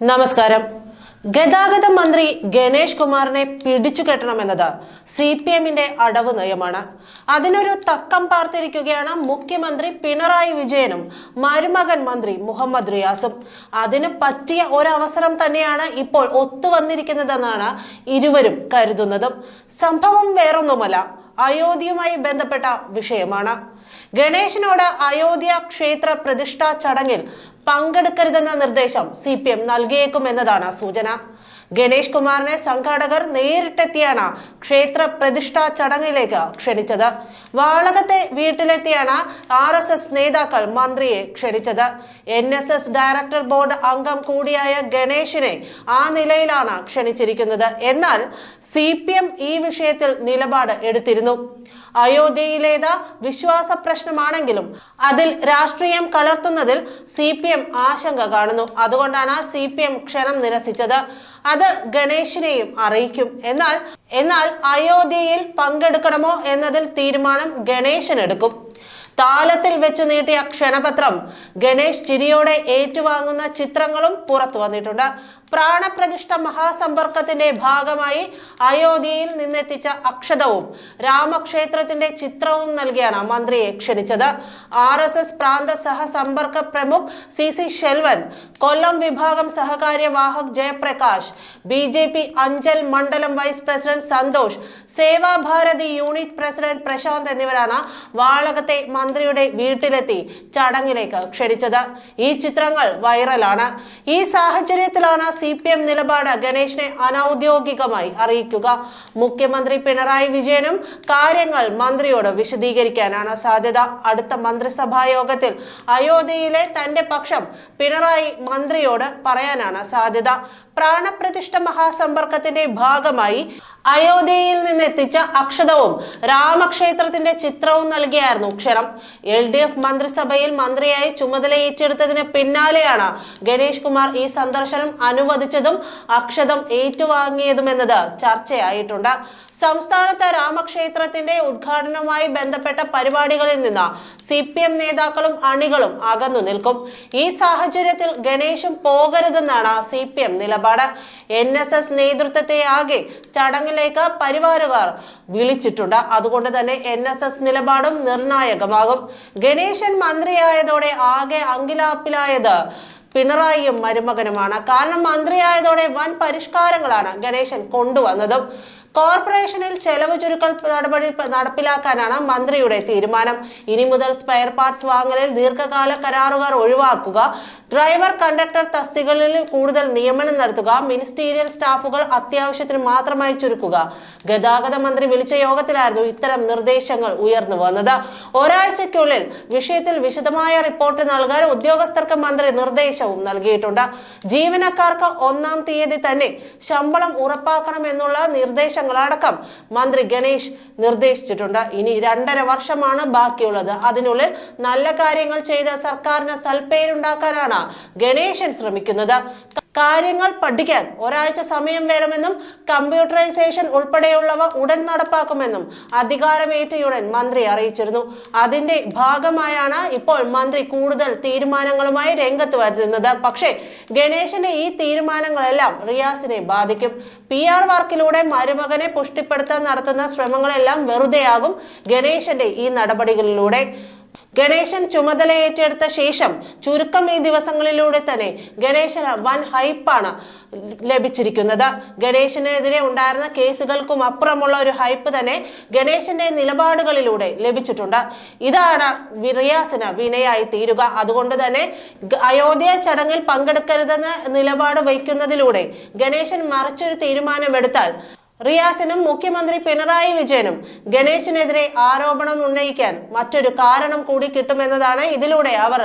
നമസ്കാരം. ഗതാഗത മന്ത്രി ഗണേഷ് കുമാറിനെ പിടിച്ചു കെട്ടണമെന്നത് സി പി എമ്മിന്റെ അടവ് നയമാണ്. അതിനൊരു തക്കം പാർത്തിരിക്കുകയാണ് മുഖ്യമന്ത്രി പിണറായി വിജയനും മരുമകൻ മന്ത്രി മുഹമ്മദ് റിയാസും. അതിന് പറ്റിയ ഒരവസരം തന്നെയാണ് ഇപ്പോൾ ഒത്തുവന്നിരിക്കുന്നതെന്നാണ് ഇരുവരും കരുതുന്നതും. സംഭവം വേറൊന്നുമല്ല അയോധ്യയുമായി ബന്ധപ്പെട്ട വിഷയമാണ്. ഗണേശിനോട് അയോധ്യ ക്ഷേത്ര പ്രതിഷ്ഠാ ചടങ്ങിൽ പങ്കെടുക്കരുതെന്ന നിർദ്ദേശം സി പി എം നൽകിയേക്കുമെന്നതാണ് സൂചന. ഗണേഷ് കുമാറിനെ സംഘാടകർ നേരിട്ടെത്തിയാണ് ക്ഷേത്ര പ്രതിഷ്ഠാ ചടങ്ങിലേക്ക് ക്ഷണിച്ചത്. വാളകത്തെ വീട്ടിലെത്തിയാണ് ആർ എസ് എസ് നേതാക്കൾ മന്ത്രിയെ ക്ഷണിച്ചത്. N S S director board അംഗം കൂടിയായ ഗണേഷിനെ ആ നിലയിലാണ് ക്ഷണിച്ചിരിക്കുന്നത്. എന്നാൽ സി ഈ വിഷയത്തിൽ നിലപാട് എടുത്തിരുന്നു. അയോധ്യയിലേത് വിശ്വാസ പ്രശ്നമാണെങ്കിലും അതിൽ രാഷ്ട്രീയം കലർത്തുന്നതിൽ സി പി എം ആശങ്ക കാണുന്നു. അതുകൊണ്ടാണ് സി പി എം ക്ഷണം നിരസിച്ചത്. അത് ഗണേഷിനെയും അറിയിക്കും. എന്നാൽ എന്നാൽ അയോധ്യയിൽ പങ്കെടുക്കണമോ എന്നതിൽ തീരുമാനം ഗണേശൻ എടുക്കും. താലത്തിൽ വെച്ച് നീട്ടിയ ക്ഷണപത്രം ഗണേഷ് ചിരിയോടെ ഏറ്റുവാങ്ങുന്ന ചിത്രങ്ങളും പുറത്തു വന്നിട്ടുണ്ട്. പ്രാണപ്രതിഷ്ഠ മഹാസമ്പർക്കത്തിന്റെ ഭാഗമായി അയോധ്യയിൽ നിന്നെത്തിച്ച അക്ഷതവും രാമക്ഷേത്രത്തിന്റെ ചിത്രവും നൽകിയാണ് മന്ത്രിയെ ക്ഷണിച്ചത്. ആർ എസ് എസ് പ്രാന്ത സഹസമ്പർക്ക പ്രമുഖ് സി സി ഷെൽവൻ കൊല്ലം വിഭാഗം സഹകാര്യവാഹക് Jayaprakash B J P Anchal മണ്ഡലം vice president Santhosh Sevabharathi unit president Prasanth എന്നിവരാണ് വാളകത്തെ മന്ത്രിയുടെ വീട്ടിലെത്തി ചടങ്ങിലേക്ക് ക്ഷണിച്ചത്. ഈ ചിത്രങ്ങൾ വൈറലാണ്. ഈ സാഹചര്യത്തിലാണ് സി പി എം നിലപാട് ഗണേഷിനെ അനൌദ്യോഗികമായി അറിയിക്കുക. മുഖ്യമന്ത്രി പിണറായി വിജയനും കാര്യങ്ങൾ മന്ത്രിയോട് വിശദീകരിക്കാനാണ് സാധ്യത. അടുത്ത മന്ത്രിസഭാ യോഗത്തിൽ അയോധ്യയിലെ തന്റെ പക്ഷം പിണറായി മന്ത്രിയോട് പറയാനാണ് സാധ്യത. പ്രാണപ്രതിഷ്ഠ മഹാസമ്പർക്കത്തിന്റെ ഭാഗമായി അയോധ്യയിൽ നിന്ന് എത്തിച്ച അക്ഷതവും രാമക്ഷേത്രത്തിന്റെ ചിത്രവും നൽകിയായിരുന്നു ക്ഷണം. എൽ ഡി എഫ് മന്ത്രിസഭയിൽ മന്ത്രിയായി ചുമതല ഏറ്റെടുത്തതിന് പിന്നാലെയാണ് ഗണേഷ് കുമാർ ഈ സന്ദർശനം അനുവദിച്ചതും അക്ഷതം ഏറ്റുവാങ്ങിയതുമെന്നത് ചർച്ചയായിട്ടുണ്ട്. സംസ്ഥാനത്ത് രാമക്ഷേത്രത്തിന്റെ ഉദ്ഘാടനവുമായി ബന്ധപ്പെട്ട പരിപാടികളിൽ നിന്ന് സി പി എം നേതാക്കളും അണികളും അകന്നു നിൽക്കും. ഈ സാഹചര്യത്തിൽ ഗണേശും പോകരുതെന്നാണ് സി പി എം നിലപാട്. എൻ എസ് എസ് നേതൃത്വത്തെ ആകെ ചടങ്ങിലേക്ക് പരിവാരുകാർ വിളിച്ചിട്ടുണ്ട്. അതുകൊണ്ട് തന്നെ എൻ എസ് എസ് നിലപാടും നിർണായകമാകും. ഗണേശൻ മന്ത്രിയായതോടെ ആകെ അങ്കിലാപ്പിലായത് പിണറായിയും മരുമകനുമാണ്. കാരണം മന്ത്രിയായതോടെ വൻ പരിഷ്കാരങ്ങളാണ് ഗണേശൻ കൊണ്ടുവന്നതും. കോർപ്പറേഷനിൽ ചെലവ് ചുരുക്കൽ നടപടി നടപ്പിലാക്കാനാണ് മന്ത്രിയുടെ തീരുമാനം. ഇനി മുതൽ സ്പെയർ പാർട്സ് വാങ്ങലിൽ ദീർഘകാല കരാറുകൾ ഒഴിവാക്കുക. ഡ്രൈവർ കണ്ടക്ടർ തസ്തികളിൽ കൂടുതൽ നിയമനം നടത്തുക. മിനിസ്റ്റീരിയൽ സ്റ്റാഫുകൾ അത്യാവശ്യത്തിന് മാത്രമായി ചുരുക്കുക. ഗതാഗത മന്ത്രി വിളിച്ച യോഗത്തിലായിരുന്നു ഇത്തരം നിർദ്ദേശങ്ങൾ ഉയർന്നു വന്നത്. ഒരാഴ്ചയ്ക്കുള്ളിൽ വിഷയത്തിൽ വിശദമായ റിപ്പോർട്ട് നൽകാൻ ഉദ്യോഗസ്ഥർക്ക് മന്ത്രി നിർദ്ദേശവും നൽകിയിട്ടുണ്ട്. ജീവനക്കാർക്ക് ഒന്നാം തീയതി തന്നെ ശമ്പളം ഉറപ്പാക്കണമെന്നുള്ള നിർദ്ദേശങ്ങളടക്കം മന്ത്രി ഗണേഷ് നിർദ്ദേശിച്ചിട്ടുണ്ട്. ഇനി രണ്ടര വർഷമാണ് ബാക്കിയുള്ളത്. അതിനുള്ളിൽ നല്ല കാര്യങ്ങൾ ചെയ്ത് സർക്കാരിന് സൽപ്പേരുണ്ടാക്കാനാണ് ഗണേശൻ ശ്രമിക്കുന്നത്. കാര്യങ്ങൾ പഠിക്കാൻ ഒരാഴ്ച സമയം വേണമെന്നും കമ്പ്യൂട്ടറൈസേഷൻ ഉൾപ്പെടെയുള്ളവ ഉടൻ നടപ്പാക്കുമെന്നും അധികാരമേറ്റയുടൻ മന്ത്രി അറിയിച്ചിരുന്നു. അതിന്റെ ഭാഗമായാണ് ഇപ്പോൾ മന്ത്രി കൂടുതൽ തീരുമാനങ്ങളുമായി രംഗത്ത് വരുന്നത്. പക്ഷേ ഗണേശന്റെ ഈ തീരുമാനങ്ങളെല്ലാം റിയാസിനെ ബാധിക്കും. പി ആർ വർക്കിലൂടെ മരുമകനെ പുഷ്ടിപ്പെടുത്താൻ നടത്തുന്ന ശ്രമങ്ങളെല്ലാം വെറുതെയാകും ഗണേശന്റെ ഈ നടപടികളിലൂടെ. ഗണേശൻ ചുമതല ഏറ്റെടുത്ത ശേഷം ചുരുക്കം ഈ ദിവസങ്ങളിലൂടെ തന്നെ ഗണേശന് വൻ ഹൈപ്പാണ് ലഭിച്ചിരിക്കുന്നത്. ഗണേശനെതിരെ ഉണ്ടായിരുന്ന കേസുകൾക്കും അപ്പുറമുള്ള ഒരു ഹൈപ്പ് തന്നെ ഗണേശന്റെ നിലപാടുകളിലൂടെ ലഭിച്ചിട്ടുണ്ട്. ഇതാണ് റിയാസിന് വിനയായി തീരുക. അതുകൊണ്ട് തന്നെ അയോധ്യ ചടങ്ങിൽ പങ്കെടുക്കരുതെന്ന് നിലപാട് വയ്ക്കുന്നതിലൂടെ ഗണേശൻ മറിച്ചൊരു തീരുമാനമെടുത്താൽ റിയാസിനും മുഖ്യമന്ത്രി പിണറായി വിജയനും ഗണേശിനെതിരെ ആരോപണം ഉന്നയിക്കാൻ മറ്റൊരു കാരണം കൂടി കിട്ടുമെന്നതാണ് ഇതിലൂടെ അവർ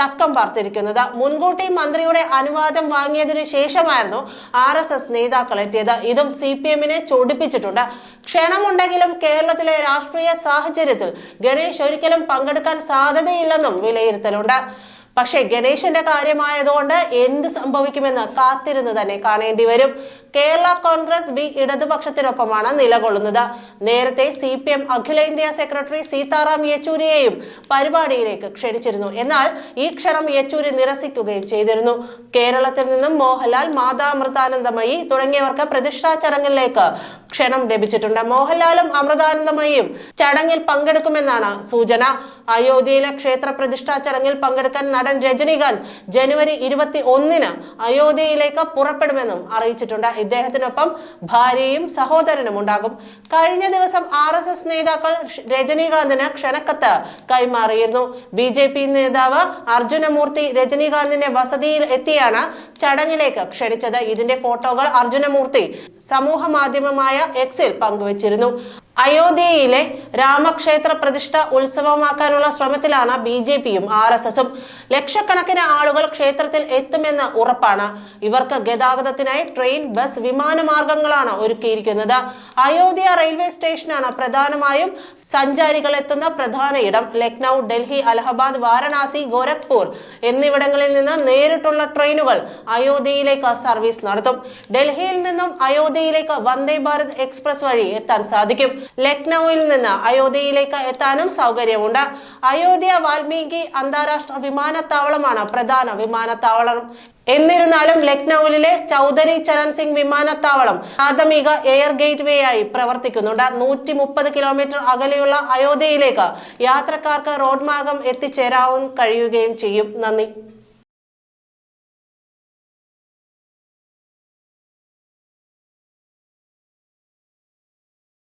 തക്കം പാർത്തിരിക്കുന്നത്. മുൻകൂട്ടി മന്ത്രിയുടെ അനുവാദം വാങ്ങിയതിനു ശേഷമായിരുന്നു ആർ എസ് എസ് നേതാക്കൾ എത്തിയത്. ഇതും സി പി എമ്മിനെ ചൊടിപ്പിച്ചിട്ടുണ്ട്. ക്ഷണമുണ്ടെങ്കിലും കേരളത്തിലെ രാഷ്ട്രീയ സാഹചര്യത്തിൽ ഗണേശ് ഒരിക്കലും പങ്കെടുക്കാൻ സാധ്യതയില്ലെന്നും വിലയിരുത്തലുണ്ട്. പക്ഷേ ഗണേശന്റെ കാര്യമായതുകൊണ്ട് എന്ത് സംഭവിക്കുമെന്ന് കാത്തിരുന്ന് തന്നെ കാണേണ്ടി വരും. കേരള കോൺഗ്രസ് ബി ഇടതുപക്ഷത്തിനൊപ്പമാണ് നിലകൊള്ളുന്നത്. നേരത്തെ സി പി എം അഖിലേന്ത്യാ സെക്രട്ടറി സീതാറാം യെച്ചൂരിയെയും പരിപാടിയിലേക്ക് ക്ഷണിച്ചിരുന്നു. എന്നാൽ ഈ ക്ഷണം യെച്ചൂരി നിരസിക്കുകയും ചെയ്തിരുന്നു. കേരളത്തിൽ നിന്നും മോഹൻലാൽ മാതാ അമൃതാനന്ദമയി തുടങ്ങിയവർക്ക് പ്രതിഷ്ഠാ ചടങ്ങിലേക്ക് ക്ഷണം ലഭിച്ചിട്ടുണ്ട്. മോഹൻലാലും അമൃതാനന്ദമയും ചടങ്ങിൽ പങ്കെടുക്കുമെന്നാണ് സൂചന. അയോധ്യയിലെ ക്ഷേത്ര പ്രതിഷ്ഠാ ചടങ്ങിൽ പങ്കെടുക്കാൻ നടൻ രജനീകാന്ത് ജനുവരി ഇരുപത്തി ഒന്നിന് അയോധ്യയിലേക്ക് പുറപ്പെടുമെന്നും അറിയിച്ചിട്ടുണ്ട്. ഇദ്ദേഹത്തിനൊപ്പം ഭാര്യയും സഹോദരനും ഉണ്ടാകും. കഴിഞ്ഞ ദിവസം ആർ എസ് എസ് നേതാക്കൾ രജനീകാന്തിന് ക്ഷണക്കത്ത് കൈമാറിയിരുന്നു. ബി ജെ പി നേതാവ് അർജുനമൂർത്തി രജനീകാന്തിന്റെ വസതിയിൽ എത്തിയാണ് ചടങ്ങിലേക്ക് ക്ഷണിച്ചത്. ഇതിന്റെ ഫോട്ടോകൾ അർജുനമൂർത്തി സമൂഹ മാധ്യമമായ എക്സിൽ പങ്കുവച്ചിരുന്നു. അയോധ്യയിലെ രാമക്ഷേത്ര പ്രതിഷ്ഠ ഉത്സവമാക്കാനുള്ള ശ്രമത്തിലാണ് ബി ജെ പിയും ആർ എസ് എസും. ലക്ഷക്കണക്കിന് ആളുകൾ ക്ഷേത്രത്തിൽ എത്തുമെന്ന് ഉറപ്പാണ്. ഇവർക്ക് ഗതാഗതത്തിനായി ട്രെയിൻ ബസ് വിമാന മാർഗങ്ങളാണ് ഒരുക്കിയിരിക്കുന്നത്. അയോധ്യ റെയിൽവേ സ്റ്റേഷനാണ് പ്രധാനമായും സഞ്ചാരികൾ എത്തുന്ന പ്രധാന ഇടം. ലക്നൗ ഡൽഹി അലഹബാദ് വാരണാസി ഗോരഖ്പൂർ എന്നിവിടങ്ങളിൽ നിന്ന് നേരിട്ടുള്ള ട്രെയിനുകൾ അയോധ്യയിലേക്ക് സർവീസ് നടത്തും. ഡൽഹിയിൽ നിന്നും അയോധ്യയിലേക്ക് വന്ദേ ഭാരത് എക്സ്പ്രസ് വഴി എത്താൻ സാധിക്കും. ലക്നൌവിൽ നിന്ന് അയോധ്യയിലേക്ക് എത്താനും സൗകര്യമുണ്ട്. അയോധ്യ വാൽമീകി അന്താരാഷ്ട്ര വിമാനത്താവളമാണ് പ്രധാന വിമാനത്താവളം. എന്നിരുന്നാലും ലക്നൌവിലെ ചൗധരി ചരൺ സിംഗ് വിമാനത്താവളം പ്രാഥമിക എയർ ഗേറ്റ് വേ ആയി പ്രവർത്തിക്കുന്നുണ്ട്. നൂറ്റി മുപ്പത് കിലോമീറ്റർ അകലെയുള്ള അയോധ്യയിലേക്ക് യാത്രക്കാർക്ക് റോഡ് മാർഗം എത്തിച്ചേരാവും കഴിയുകയും ചെയ്യും. നന്ദി.